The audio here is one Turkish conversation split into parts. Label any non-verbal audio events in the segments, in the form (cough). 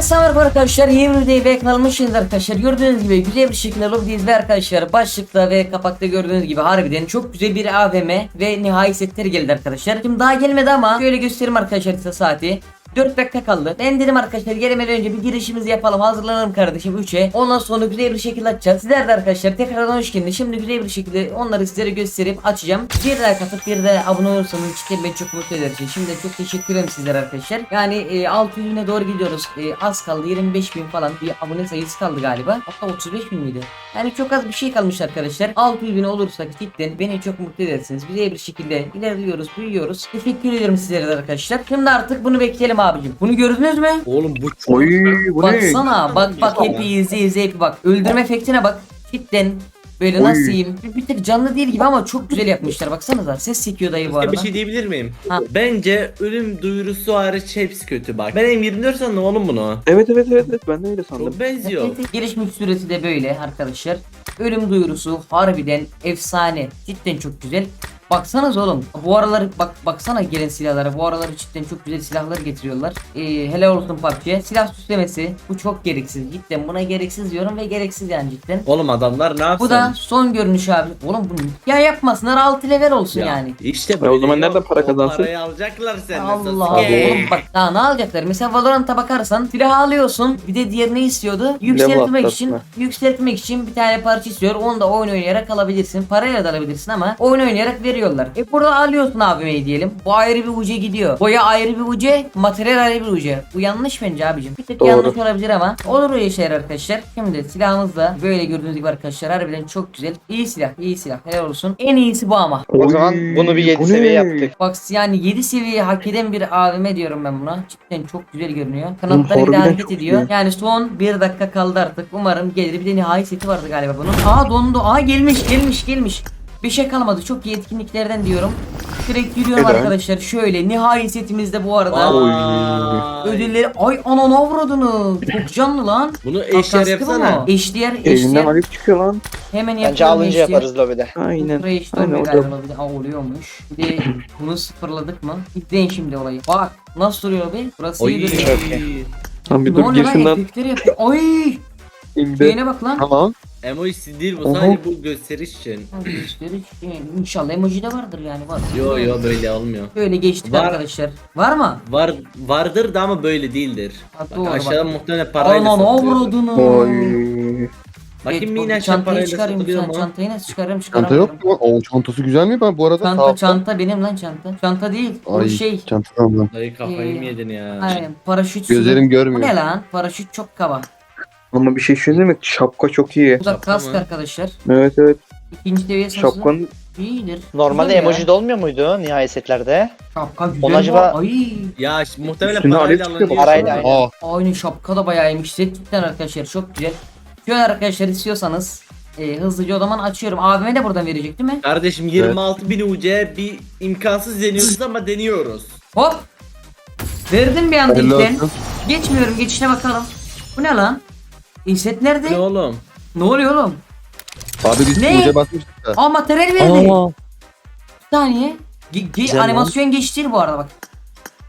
Selam arkadaşlar yeni videoyu ve kalmışsınız arkadaşlar. Gördüğünüz gibi güzel bir şekilde lobby'deyiz ve arkadaşlar başlıkta ve kapakta gördüğünüz gibi harbiden çok güzel bir AVM ve nihai setleri geldi arkadaşlar. Şimdi daha gelmedi ama şöyle göstereyim arkadaşlar kısa saati 4 dakika kaldı. Ben dedim arkadaşlar gelmeden önce bir girişimizi yapalım. Hazırlanalım kardeşim 3'e. Ondan sonra güzel bir şekilde açacağız. Sizler de arkadaşlar tekrardan hoş geldiniz. Şimdi güzel bir şekilde onları sizlere gösterip açacağım. Bir like atıp bir de abone olursanız cidden beni çok mutlu eder. Şimdi çok teşekkür ederim sizlere arkadaşlar. Yani e, 600 bine doğru gidiyoruz. E, az kaldı 25 bin falan bir abone sayısı kaldı galiba. Hatta 35 bin miydi? Yani çok az bir şey kalmış arkadaşlar. 600 bin olursak cidden beni çok mutlu edersiniz. Güzel bir şekilde ilerliyoruz, büyüyoruz. Teşekkür ederim sizlere arkadaşlar. Şimdi artık bunu bekleyelim abicim. Bunu gördünüz mü? Oğlum bu çok Oy bu ne? Baksana bak bak hepi izle izle hepi bak. Öldürme efektine bak. Cidden böyle Oy. nasıl diyeyim? Bir, tek canlı değil gibi ama çok güzel yapmışlar. Baksanıza ses çekiyor dayı bu Başka arada. bir şey diyebilir miyim? Ha. Bence ölüm duyurusu hariç hepsi kötü bak. Ben M24 sandım oğlum bunu. Evet evet evet evet ben de öyle sandım. Çok benziyor. Gelişmiş süresi de böyle arkadaşlar. Ölüm duyurusu harbiden efsane. Cidden çok güzel. Baksanız oğlum. Bu aralar bak baksana gelen silahlara. Bu aralar cidden çok güzel silahlar getiriyorlar. Ee, helal olsun PUBG'ye. Silah süslemesi. Bu çok gereksiz. Cidden buna gereksiz diyorum ve gereksiz yani cidden. Oğlum adamlar ne yapsın? Bu da son görünüş abi. Oğlum bu ya yapmasınlar 6 level olsun Ya, yani. İşte böyle. o zaman nereden para O kazansın? Parayı alacaklar senden. Allah Sasuke. oğlum bak daha ne alacaklar? Mesela Valorant'a bakarsan silah alıyorsun. Bir de diğer ne istiyordu? Yükseltmek için yükseltmek için bir tane parça istiyor. Onu da oyun oynayarak alabilirsin. Parayla da alabilirsin ama oyun oynayarak veriyorlar. E burada alıyorsun abime diyelim. Bu ayrı bir uca gidiyor. Boya ayrı bir uca, materyal ayrı bir uca. Bu yanlış bence abicim. Bir tık Doğru. yanlış olabilir ama olur öyle şeyler arkadaşlar. Şimdi silahımız da böyle gördüğünüz gibi arkadaşlar harbiden çok güzel. İyi silah, iyi silah. Helal olsun. En iyisi bu ama. O zaman bunu bir 7 bu seviye yaptık. Bak yani 7 seviye hak eden bir AVM diyorum ben buna. Cidden çok güzel görünüyor. Kanatları harbiden hareket ediyor. güzel. Yani son 1 dakika kaldı artık. Umarım gelir. Bir de nihai seti vardı galiba bunun. Aa dondu. Aa gelmiş gelmiş gelmiş. Bir şey kalmadı. Çok iyi etkinliklerden diyorum. Direkt yürüyorum Neden? arkadaşlar. Şöyle nihai setimizde bu arada. Vay. Ödülleri ay ananı avradını. Çok canlı lan. Bunu eşler yapsana. Eşdiğer Elinden eşdiğer. alev çıkıyor lan. Hemen Bence yapıyorum alınca eşdiğer. yaparız lobide. Aynen. Buraya işte Aynen olmuyor o da. galiba bir de. Aa oluyormuş. Bir de bunu sıfırladık mı? İzleyin şimdi olayı. Bak nasıl duruyor be? Burası Oy. iyi duruyor. Çok iyi. Lan bir Ne dur oluyor lan? girsin lan. Efektleri yapıyor. Ay! İmde. Şeyine bak lan. Tamam. Emoji değil bu Oho. sadece bu gösteriş için. Gösteriş. Yani İnşallah emoji de vardır yani var. Yo yo böyle olmuyor. Böyle geçtik Var. arkadaşlar. Var mı? Var vardır da ama böyle değildir. Ha, Bak, doğru aşağıda bak. muhtemelen parayla Aman satılıyordur. avradını. Oy. Bakayım bu mini aşağı çantayı parayla çıkarayım. satılıyor mu? çantayı nasıl çıkarayım Çanta çıkaramıyorum. yok mu? O çantası güzel mi ben bu arada? Çanta Sağ- çanta benim lan çanta. Çanta değil. Bu Ay şey. çanta tamam. Dayı kafayı Ee, mı yedin ya? Aynen paraşüt. Gözlerim Bu görmüyor. ne lan? Paraşüt çok kaba. Ama bir şey söyleyeyim mi? Şapka çok iyi. Bu da Şapka kask mı? arkadaşlar. Evet evet. İkinci seviye sası. Şapkanın İyidir. Normalde Güzel ya. emoji de olmuyor muydu nihai setlerde? Şapka güzel. Onu Onu acaba- Ay. Ya muhtemelen Üstüne parayla çıkıyor, alınıyor. parayla aynen. Aa Aynı şapka da bayağı iyiymiş. Cidden arkadaşlar çok güzel. Şöyle arkadaşlar istiyorsanız e, hızlıca o zaman açıyorum. Abime de buradan verecek değil mi? Kardeşim 26 bin UC bir imkansız deniyoruz ama deniyoruz. Hop. Verdim bir anda ilkten. Geçmiyorum geçişe bakalım. Bu ne lan? İnset nerede? Ne Ne, oğlum? oluyor oğlum? Abi biz Ne? uca basmıştık da. Aa materyal verdi. Bir saniye. Ge- ge- Güzel lan. animasyon geç değil bu arada bak.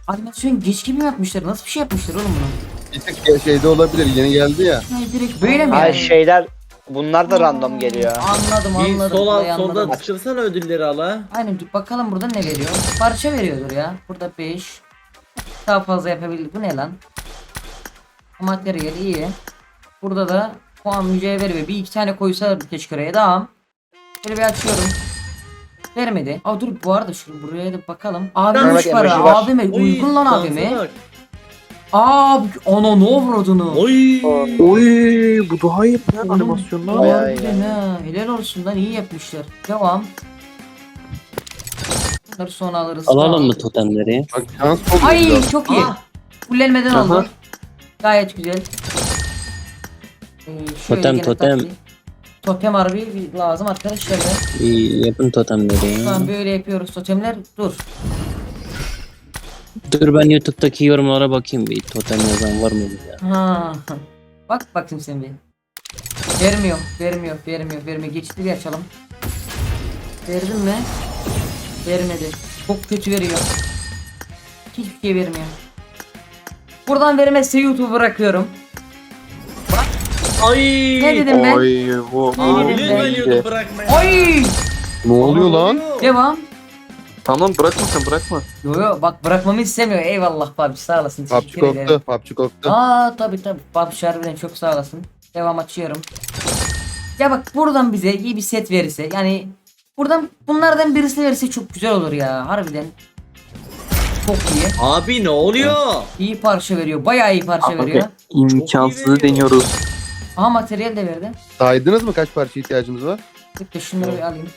Animasyon geç gibi mi yapmışlar? Nasıl bir şey yapmışlar oğlum bunu? Bir tık şeyde olabilir yeni geldi ya. Yani direkt böyle mi Hayır yani? şeyler bunlar da random geliyor. Anladım Bir anladım. sol alt solda anladım. tıkırsana ödülleri ala. Aynen dur bakalım burada ne veriyor. Parça veriyordur ya. Burada 5. Daha fazla yapabildik. Bu ne lan? Materyal iyi. Burada da puan mücevher ve bir iki tane koysa keşke oraya. Tamam. Şöyle bir açıyorum. Vermedi. Aa dur bu arada şu buraya da bakalım. Abi Bak, 3 para. emoji var. Abime uygun lan şansa abime. bak. Abi ana ne avradını. Oy. Oy bu daha iyi lan animasyonlar. bayağı iyi Harbiden ha. Helal olsun lan iyi yapmışlar. Devam. Bunları sonra alırız. Alalım mı totemleri? Bak şans oldu. Ay çok iyi. Ah. Fullenmeden Aha. aldım. Gayet güzel. Şöyle Totem, gene totem. taktiği. Totem harbi bir lazım arkadaşlar ya. İyi, yapın totemleri. Tamam böyle yapıyoruz totemler. Dur. Dur ben YouTube'daki yorumlara bakayım bir totem yazan var mı ya? Ha. Bak bakayım sen bir. Vermiyor, vermiyor, vermiyor, vermiyor. Geçti bir açalım. Verdin mi? Vermedi. Çok kötü veriyor. Hiçbir şey vermiyor. Buradan vermezse YouTube'u bırakıyorum. Ay. Ne dedim ben? Oy bu. Ne dedim. Oy! Ne oluyor lan? Devam. Tamam bırakma sen bırakma. Yo yo bak bırakmamı istemiyor. Eyvallah PUBG sağ olasın. PUBG Teşekkür ederim. koktu. PUBG koktu. Aa tabi tabi PUBG harbiden çok sağ olasın. Devam açıyorum. Ya bak buradan bize iyi bir set verirse yani buradan bunlardan birisi verirse çok güzel olur ya harbiden. Çok iyi. Abi ne oluyor? İyi parça veriyor. Bayağı iyi parça Abi, veriyor. İmkansızı deniyoruz. Aha materyal de verdi. Saydınız mı kaç parça ihtiyacımız var? Tık da şunları bir alayım.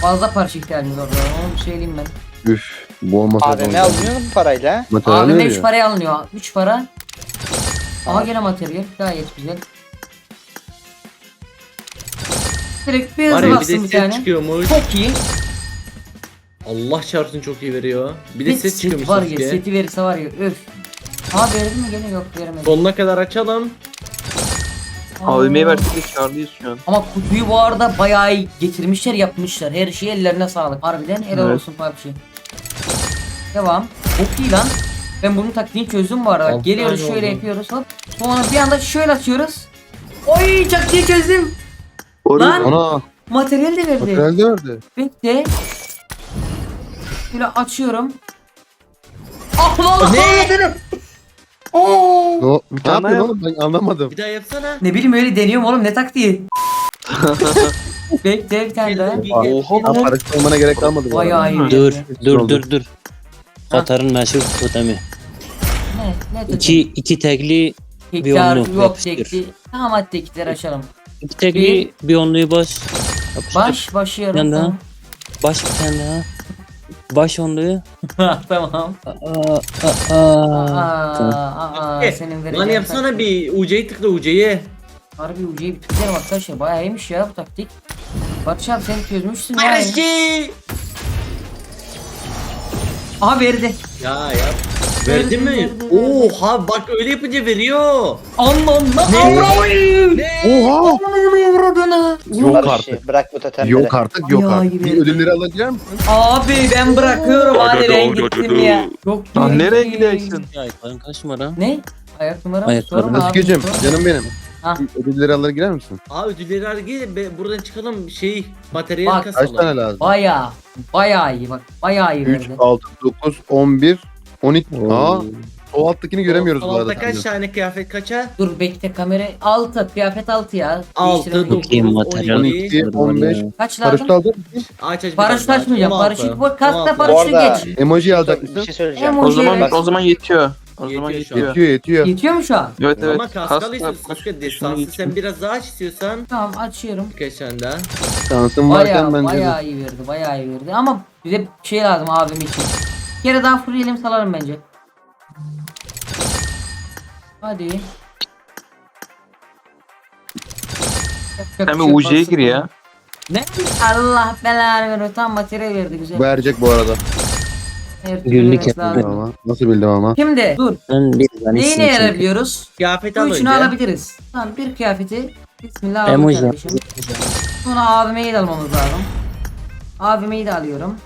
Fazla parça ihtiyacımız var. Onu bir söyleyeyim ben. Üf. Bu olmasa AVM alınıyor mu bu parayla? Materyal AVM 3 veriyor. paraya alınıyor. 3 para. Aha gene materyal. Gayet güzel. Direkt bir Var hızlı ya bir bastım de bir ses tane. çıkıyormuş. Çok iyi. Allah çarpsın çok iyi veriyor. Bir de Bir ses set çıkıyormuş var ya Sasuke. seti verirse var ya öf. Aha verdi mi gene yok veremedi. Sonuna kadar açalım. Aa. AVM'yi versek de karlıyız şu an. Ama kutuyu bu arada bayağı iyi getirmişler yapmışlar. Her şey ellerine sağlık. Harbiden helal Evet. olsun PUBG. Devam. Çok iyi lan. Ben bunun taktiğini çözdüm bu arada. Bak, Altı geliyoruz tane şöyle oldu. yapıyoruz hop. Sonra bir anda şöyle atıyoruz. Oy taktiği çözdüm. Lan Ana. materyal de verdi. Materyal de verdi. Bekle. Şöyle açıyorum. Ah vallahi Ne? anladım. Oo. Ne, o- ne yapıyorsun yap- oğlum ben anlamadım. Bir daha yapsana. Ne bileyim öyle deniyorum oğlum ne taktiği. Bekle bir tane daha. Oha Ha, parası olmana gerek kalmadı arada. iyi. Dur dur dur dur. Katar'ın meşhur totemi. Ne? Ne? İki, iki tekli bir onlu yok yapıştır. tekli. Tamam hadi tekleri açalım. iki tekli bir onluyu baş. Yapıştır. Baş başlıyorum. Yanda. Tamam. Baş bir tane daha. Baş onluyu. tamam. Aa, aa, Aa, aa. Tamam. aa, Eh, Lan yapsana taktik. bir UC'yi tıkla UC'yi. Harbi ucuya bir tıklayalım arkadaşlar. Bayağı iyiymiş ya bu taktik. Barış abi sen çözmüşsün ya. Barışki. Aha verdi. Ya yap. Verdi mi? Oha bak öyle yapınca veriyor. Allah'ım. Ne? Oha! Yok artık. Bırak bu totemleri. Yok artık yok artık. Bir ödülleri alabilir misin? Abi ben bırakıyorum hadi ben hadi, gittim hadi. ya. Yok Lan nereye yok. gidiyorsun? Ya ayakların kaç numara? Ne? Ayak numaram Ayak sorma numaram. abi, sorma. canım benim. Ha. Bir Ödülleri alır girer misin? Aa ödülleri al gel be- buradan çıkalım şey materyal Bak, Kaç kasalım. tane lazım? Bayağı. Bayağı iyi bak. Bayağı iyi 3, verdi. 6, 9, 11, 12. Aa, o alttakini göremiyoruz bu Altta arada. kaç tane kıyafet kaça? Dur bekle kamera 6 kıyafet 6 ya. Altı, Değiştirelim. dokuz. Bakayım materyal. 12, 15. Kaç lazım? Paraşüt aldın mı? Aç aç. Paraşüt açmayacağım. Paraşüt bu kaskta Bu paraşütü arada geç. Emoji alacak bir mısın? şey söyleyeceğim. Emoji O zaman evet. o zaman yetiyor. O zaman Yetiyor şu an. yetiyor. Yetiyor yetiyor. Yetiyor mu şu an? Evet evet. Ama kaskalı istiyorsun. kask- Suska destansı sen biraz daha aç istiyorsan. Tamam açıyorum. Birkaç tane daha. Şansın varken Bayağı bence. de. bayağı iyi verdi. Bayağı iyi verdi. Ama bize şey lazım abim için. Kere daha full salarım bence. Hadi. Sen bir şey UC'ye gir ya. Ne? Allah belanı veriyor. Tam materyal verdi güzel. Verecek bu arada. Türlü Günlük. Ama nasıl bildim ama. Şimdi dur. Ben bir isim için- yarabiliyoruz? Kıyafet Bu al üçünü alabiliriz. Tamam bir kıyafeti. Bismillah aldım Emoji. kardeşim. Sonra AVM'yi de almamız lazım. AVM'yi de alıyorum.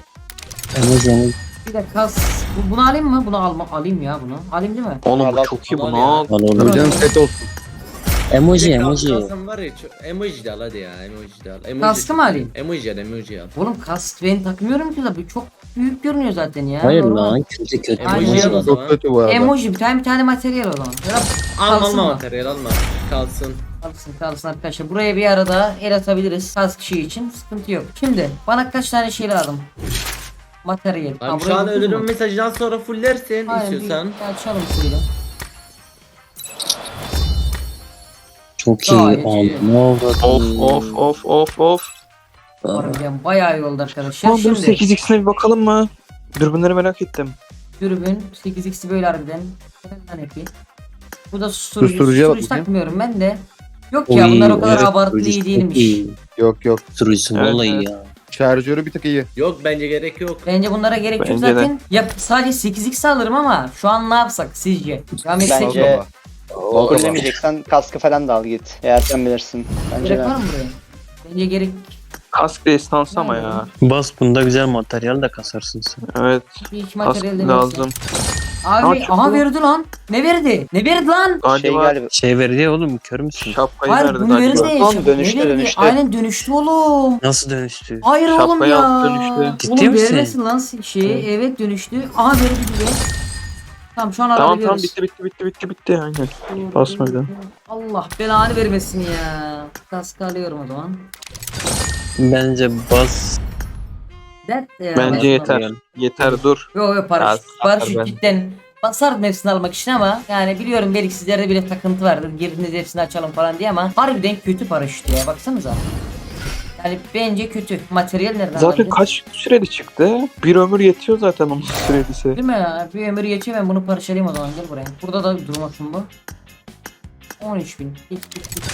Emoji. Bir de kas. Bu, bunu alayım mı? Bunu alma, alayım ya bunu. Alayım değil mi? Oğlum Al, bu çok iyi al bunu ya. al. Tabii canım set olsun. Emoji emoji. kalsın var ya çok- emoji de al hadi ya emoji de al. Emoji Kaskı mı alayım? Emoji al emoji al. Oğlum kask ben takmıyorum ki tabii. Çok büyük görünüyor zaten ya. Hayır Normal. lan kötü kötü. Aynen. Emoji al o Çok zaman. kötü bu arada. Emoji bir tane bir tane materyal o zaman. Ya da Alma Kalsın alma mı? materyal alma. Kalsın. kalsın kalsın arkadaşlar. Buraya bir arada el atabiliriz. Kask şey için sıkıntı yok. Şimdi bana kaç tane şey lazım? Materyal. Abi şu an ölürüm mu? mesajdan sonra fullersin Aynen, bir- istiyorsan. bir açalım şöyle. Çok Gayet iyi. oldu? Of of of of of. Harbiden bayağı iyi oldu arkadaşlar. Tamam dur Şimdi 8x'ine bir bakalım mı? Dürbünleri merak ettim. dürbün 8x'i böyle harbiden. Yapayım? Bu da susturucu. Susturucuya Susturucu bakayım. takmıyorum ben de. Yok ya Oy, bunlar o kadar evet, abartılı susturucu iyi çok değilmiş. iyi. Yok yok. Susturucusu Evet, vallahi evet. ya. Şarjörü bir tık iyi. Yok bence gerek yok. Bence bunlara gerek yok Bence de. zaten. Ya sadece 8x alırım ama şu an ne yapsak sizce? Ya Bence- Bence... Baba. Fullemeyeceksen kaskı falan da al git. Eğer sen bilirsin. Bence Gerek var mı buraya? Bence gerek Kask destansı ama ya. Bas bunda güzel materyal de kasarsın sen. Evet. İlk Kask materyal demesi. lazım. Abi çok aha bu- verdi lan. Ne verdi? Ne verdi lan? Şey Galiba galiba. Şey verdi ya oğlum kör müsün? şapkayı Hayır verdi bunu galiba. verdi. Lan Şap- dönüştü, ne verdi? dönüştü. Aynen dönüştü oğlum. Nasıl dönüştü? Hayır oğlum Şapkayı ya. alıp dönüştü. Ciddi oğlum misin? vermesin lan şeyi. Evet dönüştü. Aha verdi gibi. Tamam şu an Tamam alabiliyoruz. tamam bitti bitti bitti bitti bitti aynen. Basma bir daha. Allah belanı vermesin ya. Kaskı alıyorum o zaman. Bence bas. Dert ya. Bence yeter. Yeter dur. Yok yok paraşüt. Az- Paraşüt cidden basardım hepsini almak için ama yani biliyorum belki sizlerde bile takıntı vardır. Girdiniz hepsini açalım falan diye ama harbiden kötü paraşüt ya baksanıza. Yani bence kötü. Materyal nereden Zaten alabiliriz? kaç süreli çıktı? Bir ömür yetiyor zaten onun sürelisi. Değil mi ya? Bir ömür geçiyor ben bunu parçalayayım o zaman gel buraya. Burada da durmasın bu. 13 bin. Git git git.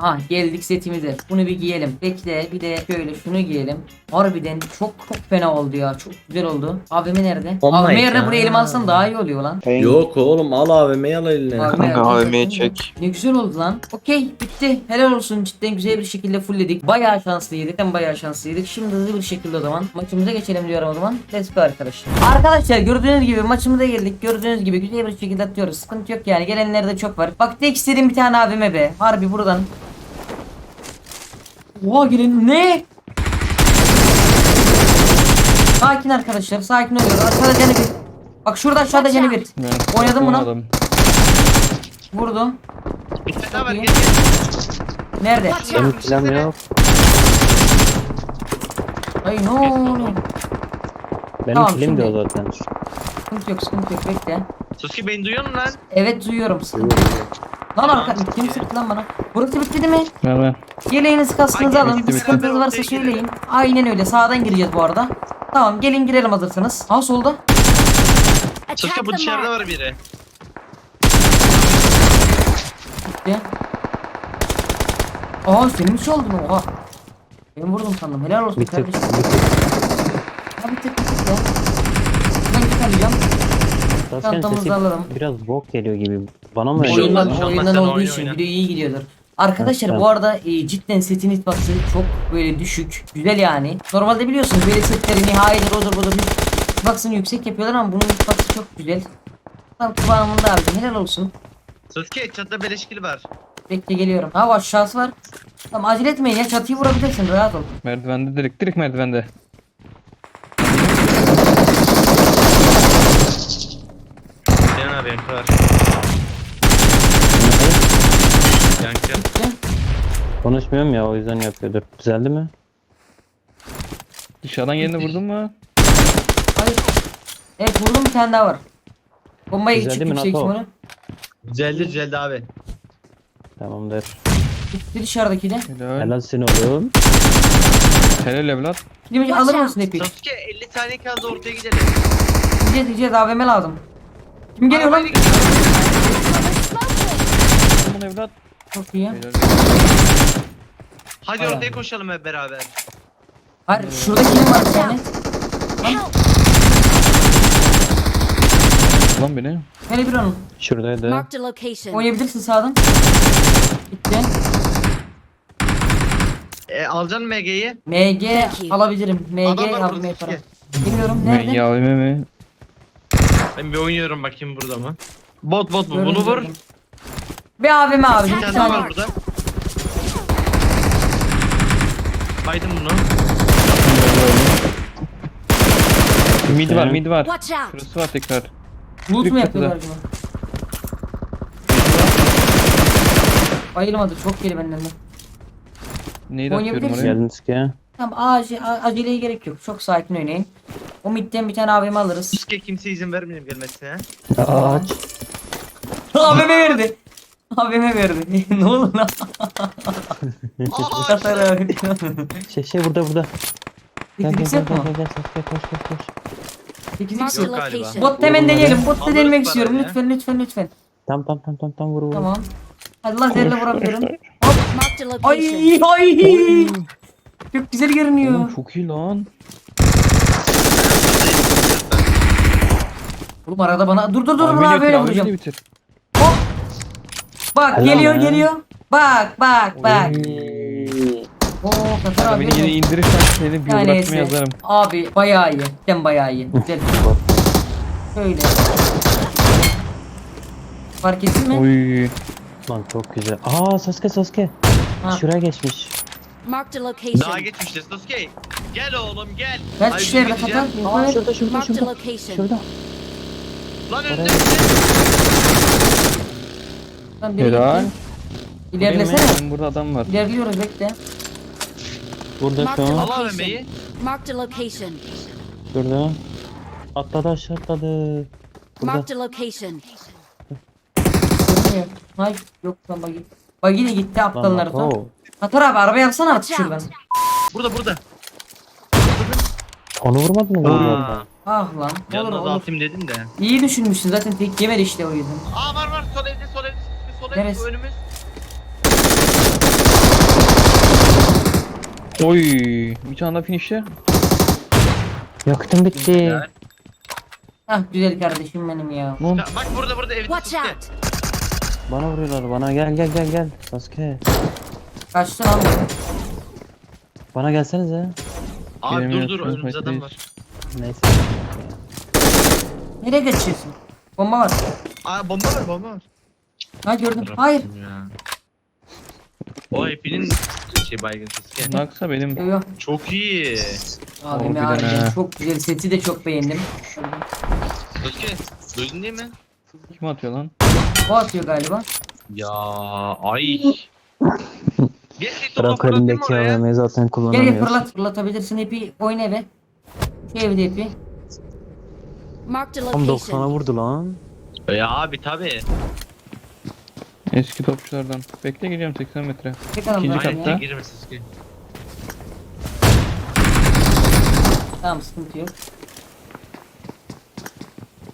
Aha geldik setimize. Bunu bir giyelim. Bekle bir de şöyle şunu giyelim. Harbiden çok çok fena oldu ya. Çok güzel oldu. AVM nerede? Oh AVM yerine buraya elime alsam daha iyi oluyor lan. Hey. Yok oğlum al AVM'yi al eline. Kanka. AVM'yi çek. Ne güzel oldu lan. Okey bitti. Helal olsun cidden güzel bir şekilde fullledik. Bayağı şanslıydık. Hem bayağı şanslıydık. Şimdi hızlı bir şekilde o zaman maçımıza geçelim diyorum o zaman. Let's go arkadaşlar. Arkadaşlar gördüğünüz gibi maçımıza geldik. Gördüğünüz gibi güzel bir şekilde atıyoruz. Sıkıntı yok yani. Gelenler de çok var. Bak tek istediğim bir tane AVM be. Harbi buradan. Oha gelin ne? Sakin arkadaşlar. Sakin oluyoruz. Aşağıda canı bir. Bak şurada aşağıda canı bir. Oynadım bunu. Vurdum. Çok iyi. Nerede? Benim silahım yok. Ay ne oluyor? Benim Tamam, kilim de o şimdi. zaten. Sıkıntı yok sıkıntı yok bekle. Suski beni duyuyor musun lan? Evet duyuyorum sıkıntı yok. Lan arka kim sıktı lan bana? Burası bitti değil mi? Merhaba. Yeleğinizi kaskınızı alın. bitti, Bir bitti. sıkıntınız Ben varsa söyleyin. Aynen öyle sağdan gireceğiz bu arada. Tamam gelin girelim hazırsanız. Ha solda. Suski bu dışarıda var biri. Bitti. Aa senin mi çaldın oha? Ben vurdum sandım helal olsun Bir tık. kardeşim. Ha bir tık ya. Ben git alacağım. Çantamızı alalım. biraz bok geliyor gibi. Bana mı olmaz, Oyundan, oyundan Sen olduğu için oyna. video iyi gidiyordur. Arkadaşlar Evet, bu arada e, cidden setin hitbox'ı çok böyle düşük. Güzel yani. Normalde biliyorsunuz böyle setleri nihayedir odur budur. Hitbox'ını yüksek yapıyorlar ama bunun hitbox'ı çok güzel. Tam kıvamında abi helal olsun. Suski çatıda beleşkili var. Bekle geliyorum. Ha aşağısı var. Tamam acele etmeyin ya çatıyı vurabilirsin rahat ol. Merdivende direkt direkt merdivende. Sinan abi var. Yankı. Konuşmuyorum ya o yüzden yapıyordur. Düzeldi mi? Dışarıdan yerini vurdun mu? Hayır. Evet vurdum bir tane daha var. Bombaya Güzel değil mi yüksek NATO? ihtimalle. Düzeldi düzeldi abi. Tamamdır. Gitti dışarıdaki de. Helal. Helal seni oğlum. Helal evlat. Şimdi alır mısın Epic? Suski 50 saniye kaldı ortaya gidelim. Gideceğiz gideceğiz AVM lazım. Kim geliyor lan? Arabayla gidelim. Evlat. Çok iyi. Helal. Hadi ortaya koşalım hep beraber. Hayır şurada kim var bir tane? Lan beni. Hele bir onun. Şuradaydı. Marked a location. Oynayabilirsin sağdan. Bitti. E, alacaksın MG'yi. MG you. alabilirim. MG Adam var. Suski. Bilmiyorum Ben nerede? ya mi? Ben bir oynuyorum bakayım burada mı? Bot bot bu. Bunu vur. gördüm. Bir AVM abi. Bir tane daha var burada. Baydım bunu. Mid var mid var. Watch out. Şurası var tekrar. Loot mu yapıyorlar acaba? Bayılmadı. Çok geri benden de. Neyi de atıyorum Oynayabilirsin. oraya? Geldiniz ki. Tamam ace, a- aceleye gerek yok. Çok sakin oynayın. O midden bir tane AVM alırız. Suski kimse izin vermiyor gelmesine. Aç. AVM verdi. AVM verdi. (laughs) ne oldu lan? Katar abi. Şey şey burada burada. Gel gel Teknik gel yok mu? gel gel gel koş koş koş. A yok. galiba. location. Bot hemen deneyelim. Bot denemek istiyorum. Lütfen lütfen lütfen. Tam tam tam tam tam vur vur. Tamam. Hadi lazerle vurabilirim. (laughs) Marked a location. Ay ay. Çok güzel görünüyor. Çok iyi lan. Oğlum arada bana dur dur dur bunu bitir, böyle vuracağım. bitir. Bak Helal geliyor lan. geliyor. Bak bak bak. Oo Katar abi. beni yine indirirsen seni bir Ya uğraşma neyse. yazarım. Abi bayağı iyi. Cidden bayağı iyi. Güzel. Şöyle. Fark ettin mi? Oy. Lan çok güzel. Aa Sasuke Sasuke. Ha. Şuraya geçmiş. Marked a location. Daha geçmişti Sasuke. Gel oğlum gel. Kaç Ay, kişiler bir be gideceğim. Katar? Aa şurada şurada Marked a şurada. location. Şurada. Lan önde. Oraya- Lan biri Helal. gitti. İlerlesene. Benim burada adam var. İlerliyoruz bekle. Burada şu an. Al AVM'yi. Marked a location. Şurada. Atladı aşağı atladı. Burada. Marked a location. Görünmüyor. Hay yok lan bagi. Bagi de gitti aptal Lan, Naruto. oo. Katar abi araba yapsana artık şuradan. Burada burada. Onu vurmadın mı? Aa, Ah lan. Olur Canına olur. atayım dedim de. İyi düşünmüşsün zaten tek yemedi işte o yüzden. Aa var var sol evde sol evde sol evde Neresi? önümüz. Oy. Bir tane daha finish'e. Yakıtım bitti. Güzel. Hah güzel kardeşim benim ya. Ya Bak burada burada evde Watch Sasuke. out. Bana vuruyorlar bana. Gel gel gel gel. Sasuke. Kaçtı lan bu. Bana gelsenize. Abi dur dur önümüzde adam var. Neyse. Nereye kaçıyorsun? Bomba var. Aa bomba var bomba var. Ha gördüm. Hayır. Ya. O hepinin şey baygın Sasuke. Naksa benim. Yok yok. Çok iyi. Abi Harbiden harbiden ha. çok güzel. Seti de çok beğendim. Sasuke duydun değil mi? Kim atıyor lan? O atıyor galiba. Ya ay. Gerçekten Bırak elindeki AVM'yi zaten Gel gel kullanamıyoruz. fırlat fırlatabilirsin hepi oyna eve. Şu evde hepi. Marked a Tam 90'a location. vurdu lan. Ya abi tabi. Eski topçulardan. Bekle geliyorum 80 metre. Tek adam İkinci zaten katta. ya. girme Sasuke. Tamam sıkıntı yok.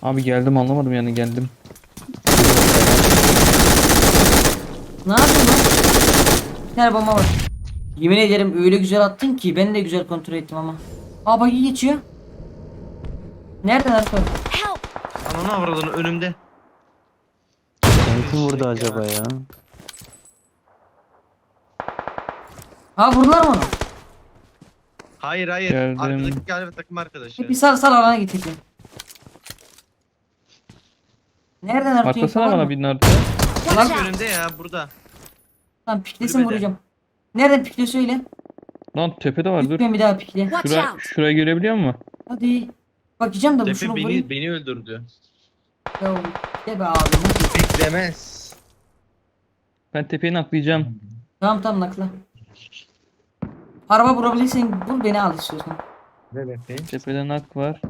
Abi geldim anlamadım yani geldim. Ne yapıyorsun lan? Bir tane bomba var. Yemin ederim öyle güzel attın ki ben de güzel kontrol ettim ama. Aa bak iyi geçiyor. Nereden Arko? Help. Ananı avradını önümde. Kim vurdu acaba ya? Ha vurdular mı onu? Hayır hayır. Geldim. Arkadaki galiba takım arkadaşı. Bir sal sal alana hepi. Nereden Arko? Atlasana bana bir nartı. Lan- önümde ya burada. Tamam piklesin Kulübede. vuracağım. Nereden pikliyor söyle. Lan tepede var dur. Bir daha pikle. Şura, şuraya görebiliyor musun? Hadi. Bakacağım da bu Tepe şunu beni vurayım. beni öldürdü. Ya, De be abi. Beklemez. Ben tepeyi naklayacağım. Tamam tamam nakla. Araba vurabilirsen vur beni al istiyorsan. Ne bekleyin? Tepede nak var.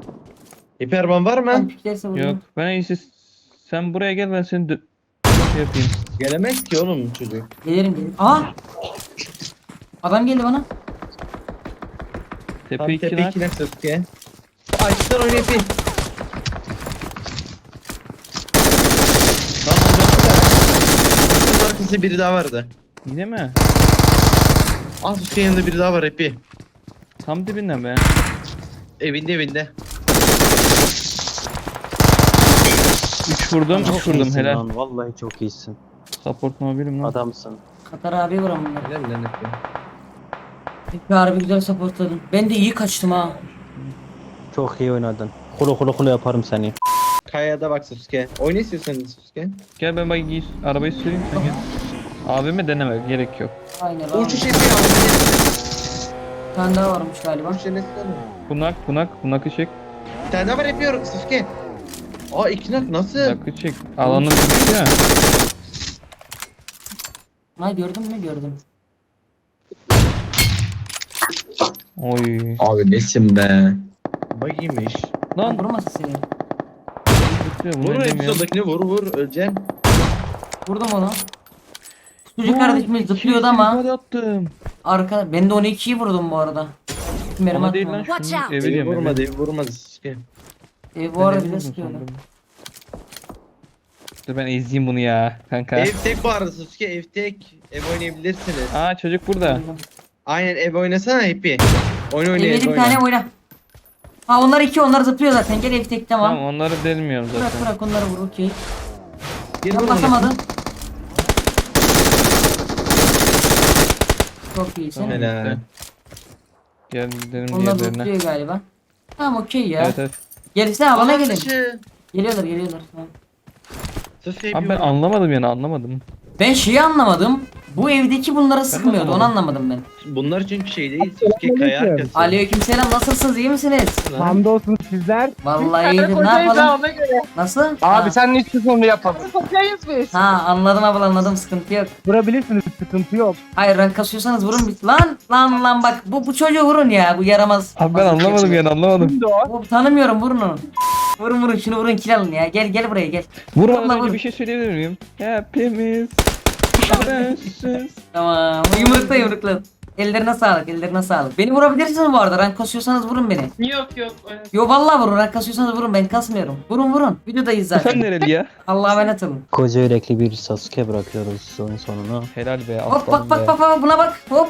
Hiperban var Ben mı? piklerse. Yok. Ben en iyisi sen buraya gel ben seni dö- şey yapayım. Gelemez ki oğlum çocuk. Gelirim gelirim. Aa! Adam geldi bana. Tepe Tam 2 tepe nak. ikine Sasuke. Açtılar oyunu yapayım. Lan Arkasında biri daha vardı. Yine mi? Ah Sasuke'nin yanında biri daha var Epi. Tam dibinden be. Evinde evinde. 3 vurdum, 3 vurdum iyisin helal. Lan, vallahi çok iyisin. Support mobilim lan. Adamsın. Katar abi vuram bunları. Helal lan Epi. Peki harbi güzel supportladın. Ben de iyi kaçtım ha. Çok iyi oynadın. Kulu kulu kulu yaparım seni. Kayada bak Sasuke. Oyna istiyorsan Sasuke. Gel ben bak arabayı süreyim sen gel. Abime deneme gerek yok. Aynen abi. Uçuş Epi aldı. Bir tane daha varmış galiba. Uçuş Enes'ten mi? Bunak bunak bunakı çek. Bir tane daha var Epi Sasuke. Aa iki nak nasıl? Bunakı çek. Alanın düştü ya. Ha gördün mü gördüm. Oy. Abi nesin be? Bagiymiş. Lan Lan vurmasın seni. Bunu Vur en edemiyorum. soldakini vur vur öleceksin. Vurdum onu. Çocuk kardeşimiz zıplıyordu ama Hadi attım. arka ben de onu ikiyi vurdum bu arada. Mermi değil lan. Watch şunu out. evi Evi diyorum. evi. vurmadı evi vurmadı Sasuke. E, bu Ben arada evi bir de vurdum sıkıyordu. sandım. Dur ben ezeyim bunu ya kanka. Ev tek bu arada Sasuke ev tek. Ev oynayabilirsiniz. Aa çocuk burada. Aynen ev oynasana Happy. Oyun oyna Evde ev bir oyna. tane oyna. Ha onlar iki onlar zıplıyor zaten. Gel ev tek tamam. Tamam onları delmiyorum Bırak zaten. bırak onları vur okey. Gir Ben basamadın. Çok iyisin. Tamam. Helal. Gel gidelim Onlar diğerlerine. tutuyor galiba. Tamam okey ya. Evet evet. Gerisine alana Alan gelin. dışı. Geliyorlar geliyorlar. Tamam. Sus Abi ben yapıyorum. anlamadım yani anlamadım. Ben şeyi anlamadım. Bu evdeki bunlara sıkmıyordu. Onu anlamadım ben. Bunlar çünkü şey değil. Sasuke kaya arkası. Aleykümselam nasılsınız? iyi misiniz? Hamdolsun sizler. Vallahi iyidir. Ne yapalım? Nasıl? Abi Ha. sen ne istiyorsun onu yapalım. Kocayız biz. Ha anladım abla anladım sıkıntı yok. Vurabilirsiniz sıkıntı yok. Hayır rank kasıyorsanız vurun bir. Lan lan lan bak bu, bu çocuğu vurun ya bu yaramaz. Abi ben anlamadım yani anlamadım. Bu, tanımıyorum vurun onu. Vurun vurun şunu vurun kill alın ya. Gel gel buraya gel. Vurmadan Vallahi önce vur. bir şey söyleyebilir miyim? Hepimiz sensiz. (laughs) Tamam. Yumrukla yumrukla. Ellerine sağlık ellerine sağlık. Beni vurabilirsiniz bu arada rank kasıyorsanız vurun beni. Yok yok. Yo vallahi vurun rank kasıyorsanız vurun ben kasmıyorum. Vurun vurun. Videodayız Sen zaten. nereli ya? (laughs) Allah'a emanet olun. Koca yürekli bir Sasuke bırakıyoruz son sonuna. Helal be Hop aslanım bak bak be. bak bak buna bak. Hop.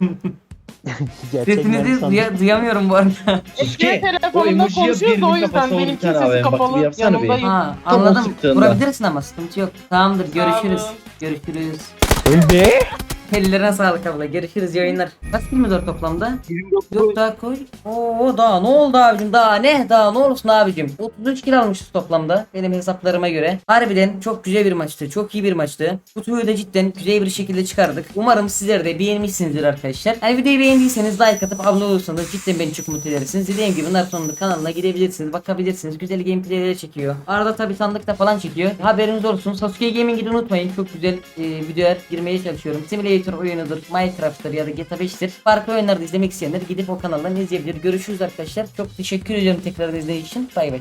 (laughs) (laughs) Sesinizi duya- duyamıyorum bu arada. (laughs) Sasuke o telefonunda emojiye konuşuyoruz o yüzden kafası oldu bir benimki tane sesi abi. Bak kapalı, yapsana bir. Ha Tam o anladım. sıktığında. Vurabilirsin ama sıkıntı yok. Tamamdır görüşürüz. Görüşürüz. Elde. Ellerine sağlık abla. Görüşürüz yayınlar. Kaç film var toplamda? Yok daha koy. Oo daha ne oldu abicim daha ne daha ne olursun abicim. 33 kill almışız toplamda benim hesaplarıma göre. Harbiden çok güzel bir maçtı. Çok iyi bir maçtı. Bu tüyü de cidden güzel bir şekilde çıkardık. Umarım sizler de beğenmişsinizdir arkadaşlar. Hani videoyu beğendiyseniz like atıp abone olursanız cidden beni çok mutlu edersiniz. Dediğim gibi bunlar sonunda kanalına gidebilirsiniz. Bakabilirsiniz. Güzel gameplayleri çekiyor. Arada tabi sandıkta falan çekiyor. Haberiniz olsun. Sasuke Gaming'i unutmayın. Çok güzel e, videolar girmeye çalışıyorum. Simulator oyunudur, Minecraft'tır ya da GTA 5'tir. Farklı oyunlarda izlemek isteyenler gidip o kanaldan izleyebilir. Görüşürüz arkadaşlar. Çok teşekkür ediyorum tekrar izlediğiniz için. Bay bay.